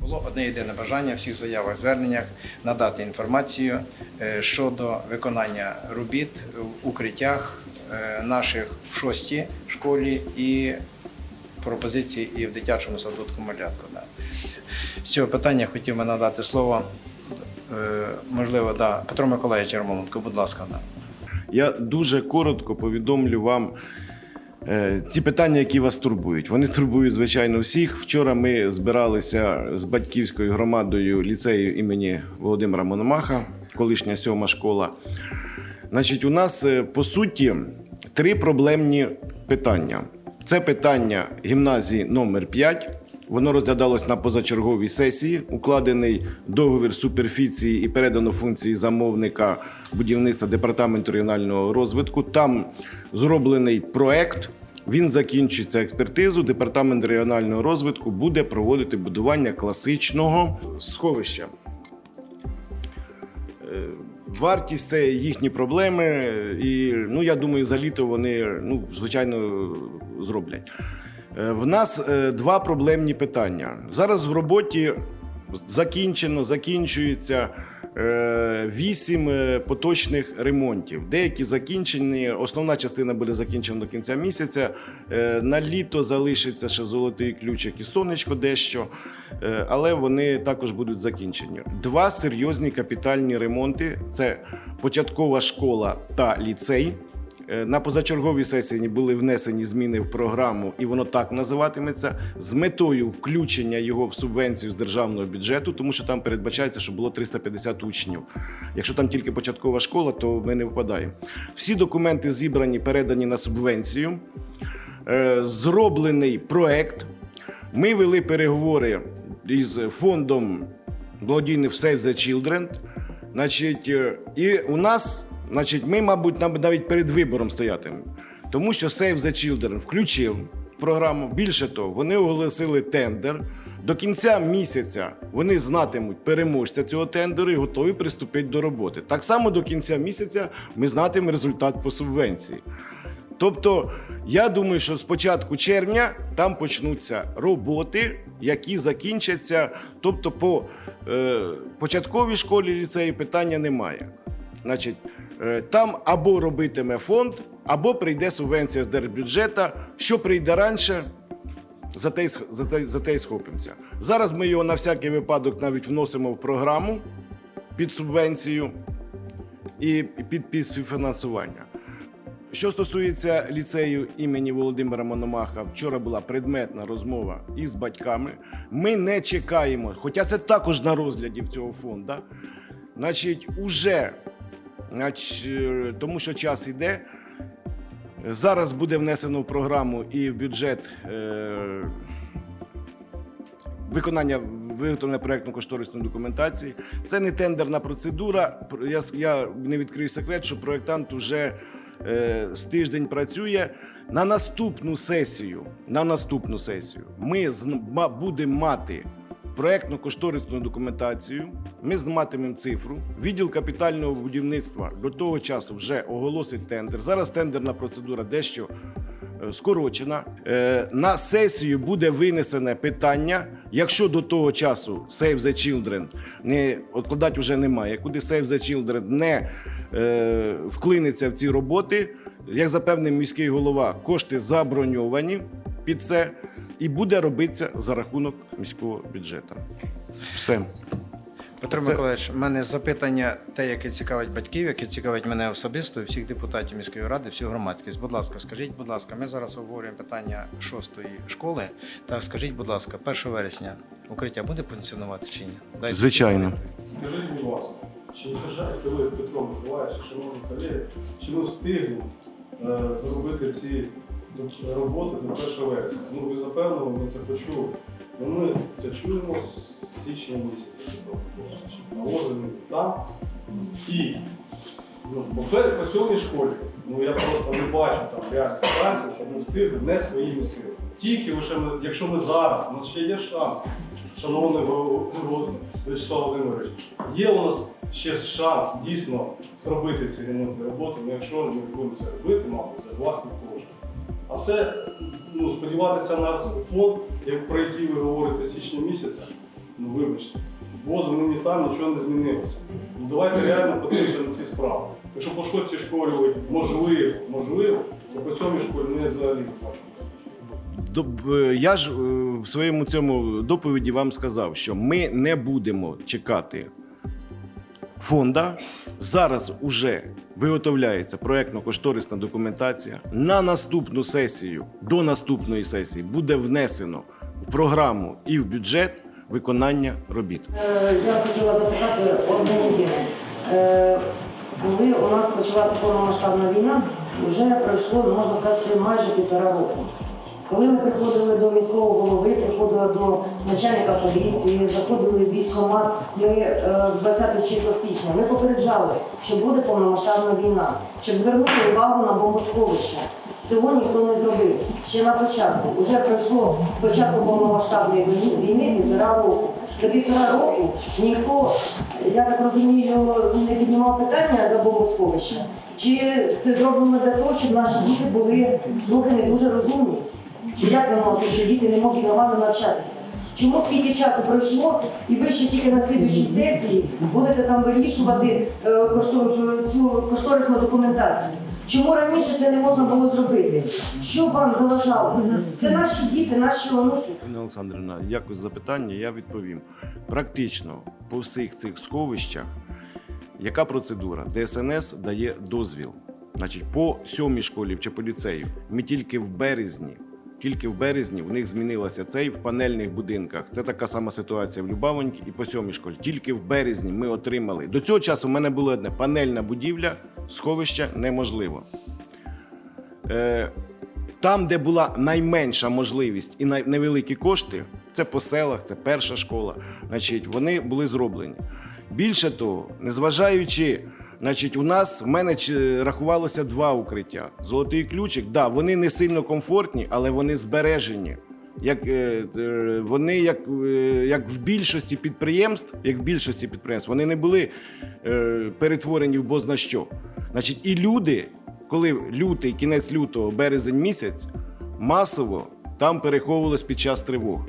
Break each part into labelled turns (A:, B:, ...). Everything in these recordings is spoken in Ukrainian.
A: Було одне єдине бажання всіх заявах зверненнях надати інформацію е, щодо виконання робіт в укриттях е, наших в шостій школі і пропозиції і в дитячому садочку малятку. З цього питання хотів би надати слово, е, можливо, да, Петро Миколаївич Ярмоленко, будь ласка. Да.
B: Я дуже коротко повідомлю вам е, ті питання, які вас турбують. Вони турбують, звичайно, всіх. Вчора ми збиралися з батьківською громадою ліцею імені Володимира Мономаха, колишня сьома школа. Значить, у нас е, по суті три проблемні питання. Це питання гімназії номер 5 Воно розглядалось на позачерговій сесії, укладений договір суперфіції і передано функції замовника будівництва департаменту регіонального розвитку. Там зроблений проект. Він закінчиться експертизу. Департамент регіонального розвитку буде проводити будування класичного сховища. Е, Вартість це їхні проблеми, і ну я думаю, за літо вони ну звичайно зроблять. Е, В нас е, два проблемні питання. Зараз в роботі закінчено, закінчується вісім е, поточних ремонтів. Деякі закінчені. Основна частина буде закінчена до кінця місяця. Е, На літо залишиться ще золотий ключик і сонечко дещо, е, але вони також будуть закінчені. Два серйозні капітальні ремонти: це початкова школа та ліцей. Е, На позачерговій сесії були внесені зміни в програму, і воно так називатиметься з метою включення його в субвенцію з державного бюджету, тому що там передбачається, що було 350 учнів. Якщо там тільки початкова школа, то ми не впадаємо. Всі документи зібрані, передані на субвенцію. Е, Зроблений проект. Ми вели переговори із фондом благодійний Save the Children. Значить, е, і у нас, значить, ми, мабуть, навіть перед вибором стоятимемо. Тому що Save the Children включив програму. Більше того, вони оголосили тендер. До кінця місяця вони знатимуть переможця цього тендеру і готові приступити до роботи. Так само до кінця місяця ми знатимемо результат по субвенції. Тобто, я думаю, що з початку червня там почнуться роботи, які закінчаться. Тобто, по е, початковій школі ліцеї питання немає. Значить, там або робитиме фонд, або прийде субвенція з держбюджета. Що прийде раніше, за те, за, те, за те й схопимося. Зараз ми його на всякий випадок навіть вносимо в програму під субвенцію і під, під співфінансування. Що стосується ліцею імені Володимира Мономаха, вчора була предметна розмова із батьками. Ми не чекаємо, хоча це також на розгляді в цього фонду. Значить, уже, е, тому що час іде. Зараз буде внесено в програму і в бюджет е, виконання виготовлення проєктно-кошторисної документації. Це не тендерна процедура. Я, не відкрию секрет, що проєктант вже е, з тиждень працює. На наступну сесію, на наступну сесію ми будемо мати проєктно-кошторисну документацію. Ми матимемо цифру. Відділ капітального будівництва до того часу вже оголосить тендер. Зараз тендерна процедура дещо е, скорочена. Е, На сесію буде винесене питання. Якщо до того часу Save the Children не откладати вже немає, куди Save the Children не е, вклиниться в ці роботи, як запевнив міський голова, кошти заброньовані під це і буде робитися за рахунок міського бюджету. Все.
A: Петро
B: Це-
A: Миколаївич, в мене запитання, те, яке цікавить батьків, яке цікавить мене особисто, і всіх депутатів міської ради, всю громадськість. Будь ласка, скажіть, будь ласка, ми зараз обговорюємо питання шостої школи. Так, скажіть, будь ласка, 1 вересня укриття буде функціонувати чи ні? Дайте
B: Звичайно.
C: Скажіть, будь ласка, чи вважаєте ви, Петро Миколаївич, шановні колеги, чи ми встигнемо е, зробити ці роботи до 1 вересня? Ну, ви запевнили, ми це почули. Ну, ми це чуємо з січня місяця. Навозимо там. І ну, по-перше, по сьомій школі, ну я просто не бачу там реальних шансів, щоб ми встигли не своїми силами. Тільки лише ми, якщо ми зараз, у нас ще є шанс, шановний Вячеслав Володимирович, є у нас ще шанс дійсно зробити ці ремонтні роботи, але якщо ми будемо це робити, мабуть, за власні кошти. А все ну, сподіватися на фонд, як про який ви говорите січня місяця, ну вибачте, бо нині там нічого не змінилося. Ну, давайте реально подивимося на ці справи. Якщо по шостій школі ви можливо, можливо, то по сьомій школі не взагалі не бачу.
B: Е, Я ж е, в своєму цьому доповіді вам сказав, що ми не будемо чекати фонда. Зараз уже виготовляється проєктно-кошторисна документація. На наступну сесію, до наступної сесії, буде внесено в програму і в бюджет виконання робіт.
D: Е, Я хотіла запитати одне єдине. Коли у нас почалася повномасштабна війна, вже пройшло, можна сказати, майже півтора року. Коли ми приходили до міського голови, приходили до начальника поліції, заходили в військкомат, ми е, 20 числах січня ми попереджали, що буде повномасштабна війна, щоб звернути увагу на бомбосховище. Цього ніхто не зробив. Ще на початку. Уже пройшло з початку повномасштабної війни півтора року. За півтора року ніхто, я так розумію, не піднімав питання за бомбосховище. Чи це зроблено для того, щоб наші діти були трохи не дуже розумні? Чи як ви можете, що діти не можуть нормально навчатися? Чому скільки часу пройшло, і ви ще тільки на слідуючій сесії будете там вирішувати е, цю кошторисну документацію? Чому раніше це не можна було зробити? Що вам заважало? Це наші діти, наші онуки.
B: Пані Олександрівна, якось запитання, я відповім. Практично по всіх цих сховищах, яка процедура? ДСНС дає дозвіл. Значить, по сьомій школі чи по ліцею ми тільки в березні. Тільки в березні в них змінилося цей в панельних будинках. Це така сама ситуація в Любавоньки і по сьомій школі. Тільки в березні ми отримали. До цього часу в мене було одне панельна будівля, сховища неможливо. Е, там, де була найменша можливість і най- невеликі кошти, це по селах, це перша школа. Значить, вони були зроблені. Більше того, незважаючи, значить, у нас в мене рахувалося два укриття. Золотий ключик, да, вони не сильно комфортні, але вони збережені. Як, е, е, вони, як, е, як в більшості підприємств, як в більшості підприємств, вони не були перетворені в бозна що. Значить, і люди, коли лютий, кінець лютого, березень місяць, масово там переховувалось під час тривог.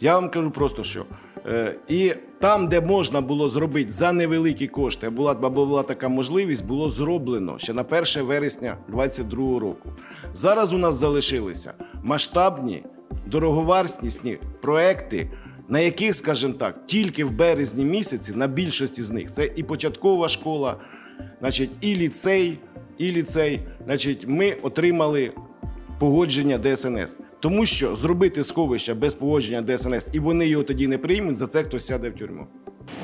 B: Я вам кажу просто що. Е, і там, де можна було зробити за невеликі кошти, була, або була така можливість, було зроблено ще на 1 вересня 2022 року. Зараз у нас залишилися масштабні, дороговартісні проекти, на яких, скажімо так, тільки в березні місяці на більшості з них це і початкова школа, значить, і ліцей, і ліцей. Значить, ми отримали погодження ДСНС. Тому що зробити сховище без погодження ДСНС і вони його тоді не приймуть, за це хтось сяде в тюрму.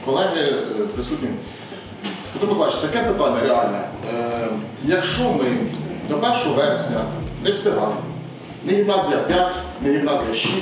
E: Колеги е, присутні. Петро Миколаївич, таке питання реальне. Е, якщо ми до 1 вересня не встигаємо, не гімназія 5, не гімназія 6,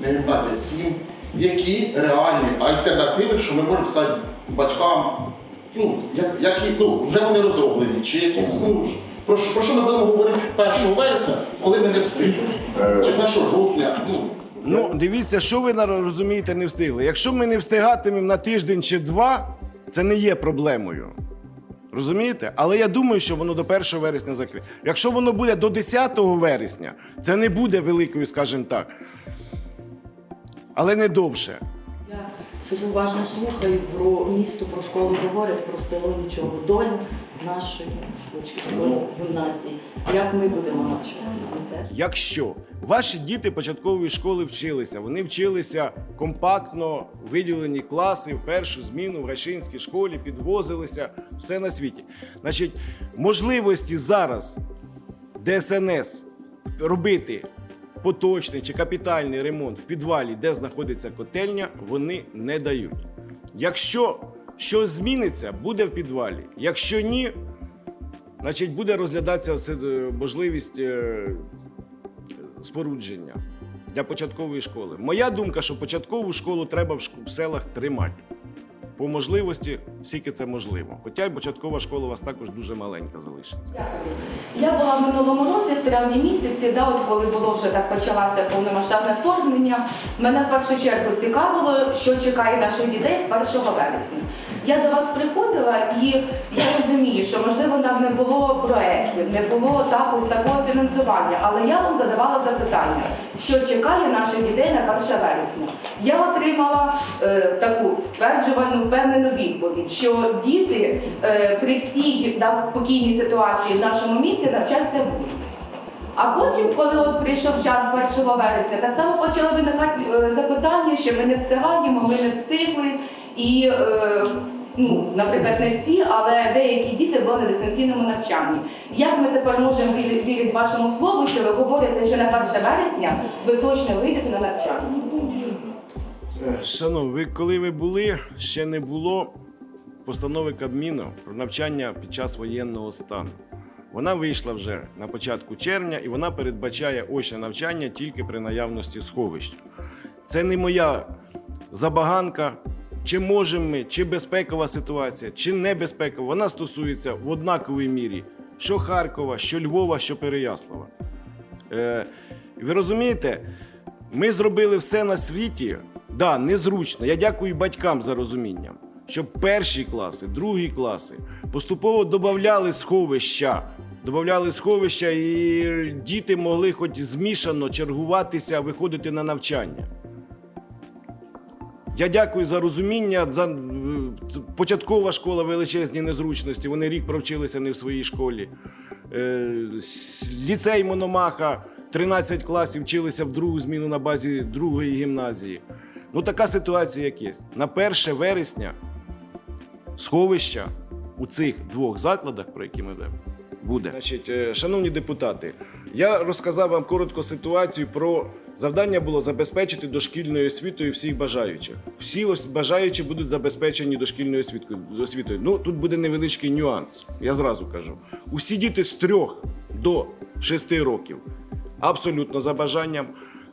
E: не гімназія 7, які реальні альтернативи, що ми можемо стати батькам, ну, як, які, ну, вже вони розроблені, чи якісь, ну, про, що- про що ми будемо говорити 1 вересня, коли ми не встигнемо? Чи 1 жовтня? Ну,
B: Ну, дивіться, що ви розумієте, не встигли. Якщо ми не встигатимемо на тиждень чи два, це не є проблемою. Розумієте? Але я думаю, що воно до 1 вересня закриє. Якщо воно буде до 10 вересня, це не буде великою, скажімо так. Але не довше.
F: Я сижу уважно слухаю про місто, про школу говорять, про село нічого. Доля нашої дочки гімназії. Як ми будемо навчатися?
B: Якщо ваші діти початкової школи вчилися, вони вчилися компактно, виділені класи в першу зміну в Гайшинській школі, підвозилися, все на світі. Значить, можливості зараз ДСНС робити поточний чи капітальний ремонт в підвалі, де знаходиться котельня, вони не дають. Якщо щось зміниться, буде в підвалі. Якщо ні, значить буде розглядатися е, можливість е, спорудження для початкової школи. Моя думка, що початкову школу треба в селах тримати. По можливості, скільки це можливо. Хоча й початкова школа у вас також дуже маленька залишиться.
G: Я була в минулому році, в травні місяці, да, от коли було вже так почалося повномасштабне вторгнення. Мене в першу чергу цікавило, що чекає наших дітей з 1 вересня. Я до вас приходила і я розумію, що можливо там не було проєктів, не було так, ось такого фінансування, але я вам задавала запитання, що чекає наших дітей на 1 вересня. Я отримала е, таку стверджувальну впевнену відповідь, що діти е, при всій да, спокійній ситуації в нашому місті навчатися будуть. А потім, коли от прийшов час 1 вересня, так само почали виникати е, запитання, що ми не встигаємо, ми не встигли. І, е, ну, наприклад, не всі, але деякі діти були на дистанційному навчанні. Як ми тепер можемо вірити вашому слову, що ви говорите, що на 1 вересня ви точно вийдете на навчання?
B: Е, Шановні, ви коли ви були, ще не було постанови Кабміну про навчання під час воєнного стану. Вона вийшла вже на початку червня і вона передбачає очне навчання тільки при наявності сховищ. Це не моя забаганка. Чи можемо ми, чи безпекова ситуація, чи небезпекова, вона стосується в однаковій мірі що Харкова, що Львова, що Переяслава. Е, ви розумієте, ми зробили все на світі, да, незручно. Я дякую батькам за розуміння, щоб перші класи, другі класи поступово додавали сховища. Додавали сховища, і діти могли хоч змішано чергуватися, виходити на навчання. Я дякую за розуміння. За початкова школа величезні незручності. Вони рік провчилися не в своїй школі. Е, Ліцей Мономаха, 13 класів вчилися в другу зміну на базі другої гімназії. Ну, така ситуація, як є. На 1 вересня сховища у цих двох закладах, про які ми ведемо, буде. Значить, е, шановні депутати, я розказав вам коротко ситуацію про завдання було забезпечити дошкільною освітою всіх бажаючих. Всі ось бажаючі будуть забезпечені дошкільною освітою. Ну тут буде невеличкий нюанс. Я зразу кажу: усі діти з 3 до 6 років абсолютно за бажанням.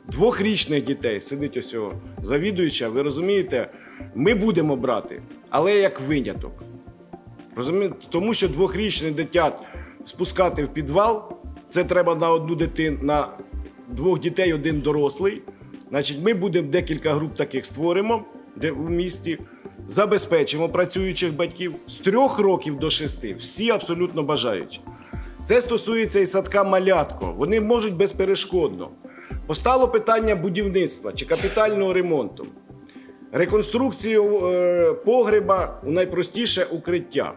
B: Двохрічних дітей сидить ось цього завідуюча. Ви розумієте, ми будемо брати, але як виняток. Розумієте? Тому що двохрічних дитят спускати в підвал, це треба на одну дитину, на двох дітей один дорослий. Значить, ми будемо декілька груп таких створимо де в місті, забезпечимо працюючих батьків з трьох років до шести, всі абсолютно бажаючі. Це стосується і садка малятко. Вони можуть безперешкодно. Постало питання будівництва чи капітального ремонту. Реконструкцію е, погреба у найпростіше укриття.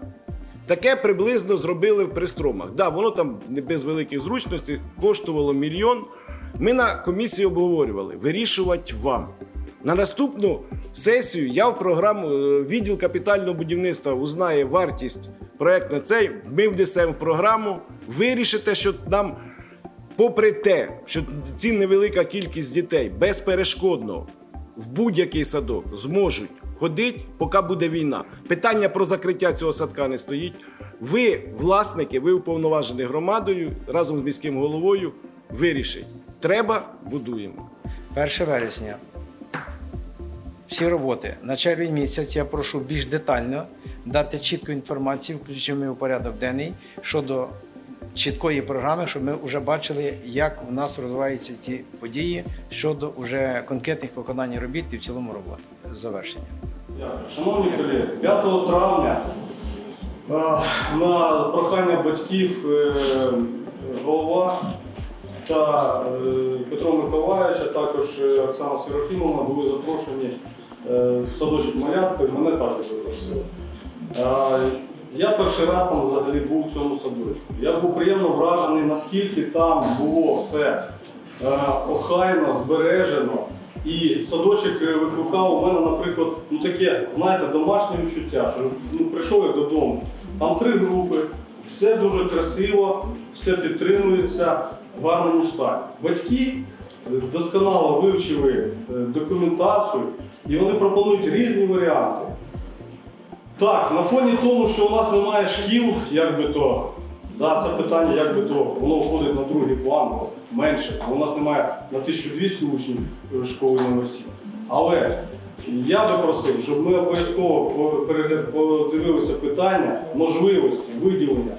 B: Таке приблизно зробили в пристромах. Да, воно там не без великих зручностей коштувало мільйон. Ми на комісії обговорювали вирішувати вам. На наступну сесію я в програму е, відділ капітального будівництва узнає вартість проекту цей. Ми внесемо в програму. Вирішите, що нам попри те, що ці невелика кількість дітей безперешкодно в будь-який садок зможуть ходити, поки буде війна. Питання про закриття цього садка не стоїть. Ви, власники, ви уповноважені громадою разом з міським головою, вирішить. Треба, будуємо.
A: 1 вересня. Всі роботи на червень місяць я прошу більш детально дати чітку інформацію, включимо у порядок денний щодо чіткої програми, щоб ми вже бачили, як у нас розвиваються ті події щодо вже конкретних виконань робіт і в цілому роботи завершення.
C: Шановні колеги, 5 травня е, на прохання батьків е, голова та е, Петро Миколаївич, а також Оксана Серафімовна були запрошені в садочок Малятко, і мене також запросили. Я перший раз там взагалі був в цьому садочку. Я був приємно вражений, наскільки там було все охайно, збережено. І садочок е, викликав у мене, наприклад, ну таке, знаєте, домашнє відчуття, що ну, прийшов я додому. Там три групи, все дуже красиво, все підтримується в гарному стані. Батьки е, досконало вивчили е, документацію і вони пропонують різні варіанти. Так, на фоні тому, що у нас немає шкіл, як би то, да, це питання, як би то, воно входить на другий план, менше. У нас немає на 1200 учнів е, школи номер 7. Але я би просив, щоб ми обов'язково по- подивилися питання можливості виділення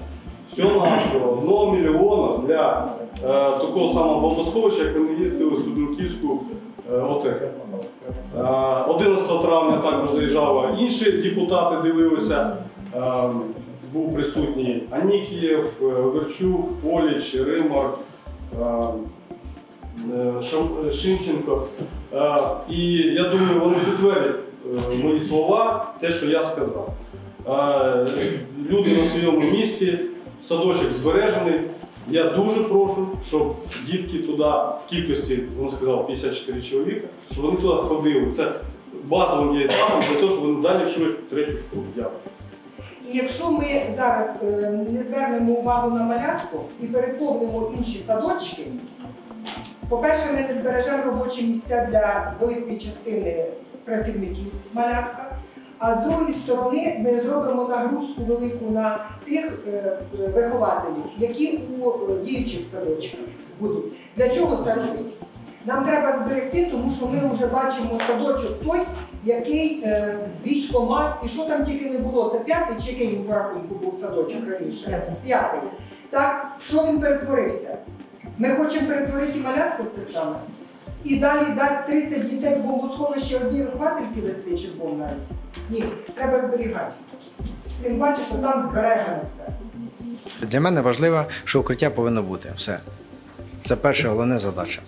C: всього нашого одного мільйона для е, такого самого бомбосховища, як вони їздили в Студенківську Е, ОТЕК. Е, 11 травня також заїжджали інші депутати, дивилися. Е, Був присутній Анікієв, Верчук, Поліч, Римар, е, е. Е, І я думаю, вони підтвердять мої слова, те, що я сказав. Люди на своєму місці, садочок збережений. Я дуже прошу, щоб дітки туди в кількості, він сказав, 54 чоловіка, щоб вони туди ходили. Це базовим є етапом для того, щоб вони далі вчили третю школу. Дякую.
H: І якщо ми зараз е, не звернемо увагу на малятку і переповнимо інші садочки, по-перше, ми не збережемо робочі місця для великої частини працівників малятка. А з другої сторони ми зробимо нагрузку велику на тих е, вихователів, які у е, діючих садочках будуть. Для чого це робити? Нам треба зберегти, тому що ми вже бачимо садочок той, який е, військомат, і що там тільки не було. Це п'ятий чи який він по рахунку був садочок раніше? П'ятий. Так, що він перетворився? Ми хочемо перетворити і малятку це саме. І далі дати 30 дітей в бомбосховище одні виховательки вести чи двом. Ні, треба зберігати. Тим паче, що там збережено все.
A: Для мене важливо, що укриття повинно бути. Все. Це перша головна задача.